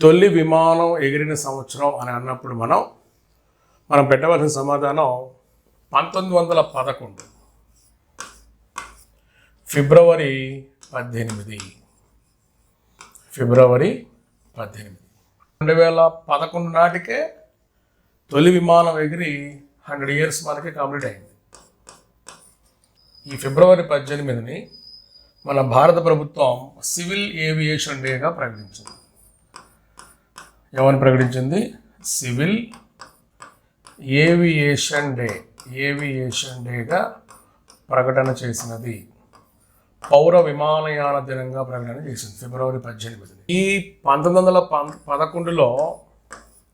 తొలి విమానం ఎగిరిన సంవత్సరం అని అన్నప్పుడు మనం మనం పెట్టవలసిన సమాధానం పంతొమ్మిది వందల పదకొండు. ఫిబ్రవరి పద్దెనిమిది. ఫిబ్రవరి పద్దెనిమిది. రెండు వేల పదకొండు నాటికే తొలి విమానం ఎగిరి హండ్రెడ్ ఇయర్స్ మనకి కంప్లీట్ అయింది. ఈ ఫిబ్రవరి పద్దెనిమిదిని మన భారత ప్రభుత్వం సివిల్ ఏవియేషన్ డేగా ప్రకటించింది. ఎవరిని ప్రకటించింది? సివిల్ ఏవియేషన్ డే ఏవియేషన్ డేగా ప్రకటన చేసినది. పౌర విమానయాన దినంగా ప్రకటన చేసింది ఫిబ్రవరి పద్దెనిమిది ఈ పంతొమ్మిది వందల పం- పదకొండులో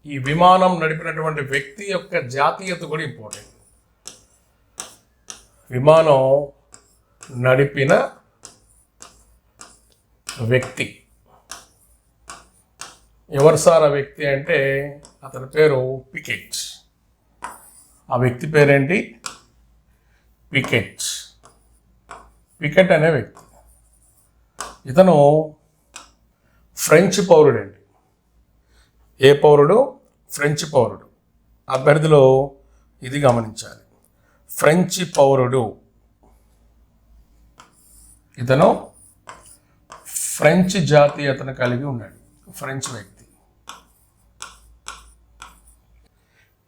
ఈ విమానం నడిపినటువంటి వ్యక్తి యొక్క జాతీయత కూడా ఇంపార్టెంట్. విమానం నడిపిన వ్యక్తి ఎవరు సార్ ఆ వ్యక్తి అంటే అతని పేరు పికెట్ ఆ వ్యక్తి పేరేంటి? పికెట్ పికెట్ అనే వ్యక్తి. ఇతను ఫ్రెంచ్ పౌరుడండి. ఏ పౌరుడు? ఫ్రెంచ్ పౌరుడు. అభ్యర్థిలో ఇది గమనించాలి. ఫ్రెంచ్ పౌరుడు. ఇతను ఫ్రెంచ్ జాతీయతను కలిగి ఉన్నాడు. ఫ్రెంచ్ వ్యక్తి.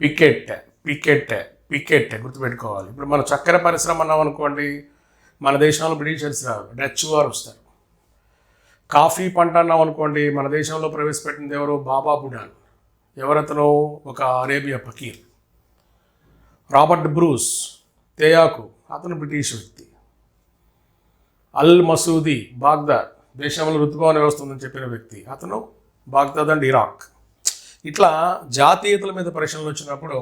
పికెట్ పికెట్ పికెట్ గుర్తుపెట్టుకోవాలి. ఇప్పుడు మనం చక్కెర పరిశ్రమ అన్నాం అనుకోండి మన దేశంలో బ్రిటిషర్స్ రారు డచ్ వారు వస్తారు కాఫీ పంట అన్నాం అనుకోండి మన దేశంలో ప్రవేశపెట్టింది ఎవరు బాబా బుడాన్ ఎవరతను ఒక అరేబియా ఫకీర్. రాబర్ట్ బ్రూస్ తేయాకు అతను బ్రిటిష్ వ్యక్తి. అల్ మసూది బాగ్దాద్ దేశంలో ఋతుభవన వ్యవస్థ ఉందని చెప్పిన వ్యక్తి అతను బాగ్దాద్ అండ్ ఇరాక్. ఇట్లా జాతీయతల మీద ప్రశ్నలు వచ్చినప్పుడు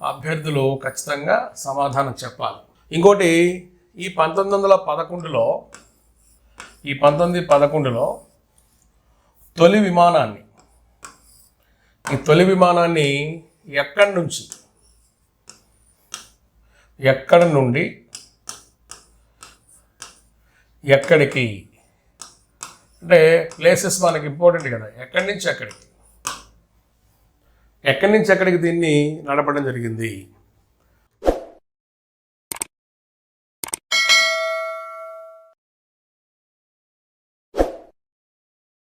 అభ్యర్థులు ఖచ్చితంగా సమాధానం చెప్పాలి. ఇంకోటి ఈ పంతొమ్మిది వందల పదకొండులో ఈ పంతొమ్మిది పదకొండులో తొలి విమానాన్ని ఈ తొలి విమానాన్ని ఎక్కడి నుంచి ఎక్కడి నుండి ఎక్కడికి అంటే ప్లేసెస్ మనకి ఇంపార్టెంట్ కదా ఎక్కడి నుంచి ఎక్కడికి? ఎక్కడి నుంచి ఎక్కడికి దీన్ని నడపడం జరిగింది?